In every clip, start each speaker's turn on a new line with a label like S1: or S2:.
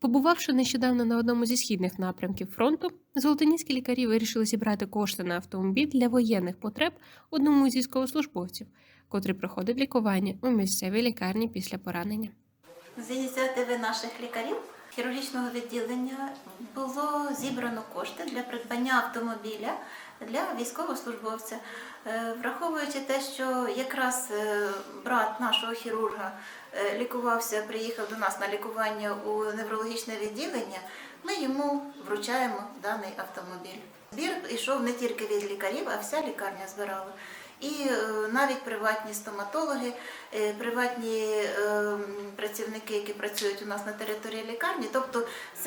S1: Побувавши нещодавно на одному зі східних напрямків фронту, золотоніські лікарі вирішили зібрати кошти на автомобіль для воєнних потреб одному з військовослужбовців, котрий проходив лікування у місцевій лікарні після поранення.
S2: З ініціативи наших лікарів хірургічного відділення було зібрано кошти для придбання автомобіля для військовослужбовця. Е, Враховуючи те, що якраз е, брат нашого хірурга е, лікувався, приїхав до нас на лікування у неврологічне відділення, ми йому вручаємо даний автомобіль. Збір йшов не тільки від лікарів, а вся лікарня збирала. І навіть приватні стоматологи, приватні працівники, які працюють у нас на території лікарні. Тобто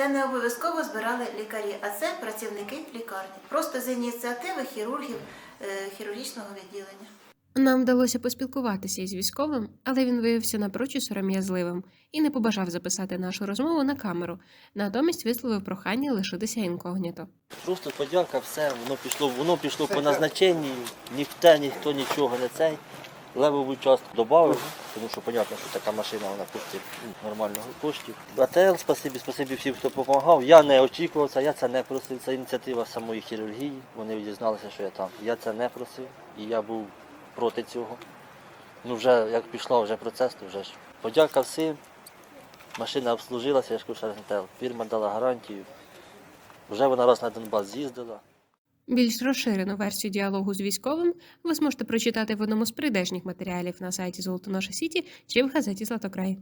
S2: це не обов'язково збирали лікарі, а це працівники лікарні. Просто з ініціативи хірургів е, хірургічного відділення.
S1: Нам вдалося поспілкуватися із військовим, але він виявився напрочуд сором'язливим і не побажав записати нашу розмову на камеру, натомість висловив прохання лишитися інкогніто.
S3: Просто подяка, все, воно пішло, воно пішло по назначенню, ніхто, ніхто нічого не цей. Левову частку додав, тому що зрозуміло, що така машина вона коштує нормального коштів. АТЛ, спасибі, спасибі всім, хто допомагав. Я не очікував це, я це не просив. Це ініціатива самої хірургії. Вони дізналися, що я там. Я це не просив і я був проти цього. Ну вже як пішов вже процес, то вже ж подяка всім. Машина обслужилася, я ж кажу. Фірма дала гарантію. Вже вона раз на Донбас з'їздила.
S1: Більш розширену версію діалогу з військовим ви зможете прочитати в одному з придежніх матеріалів на сайті Золотоноша Сіті чи в газеті Златокрай.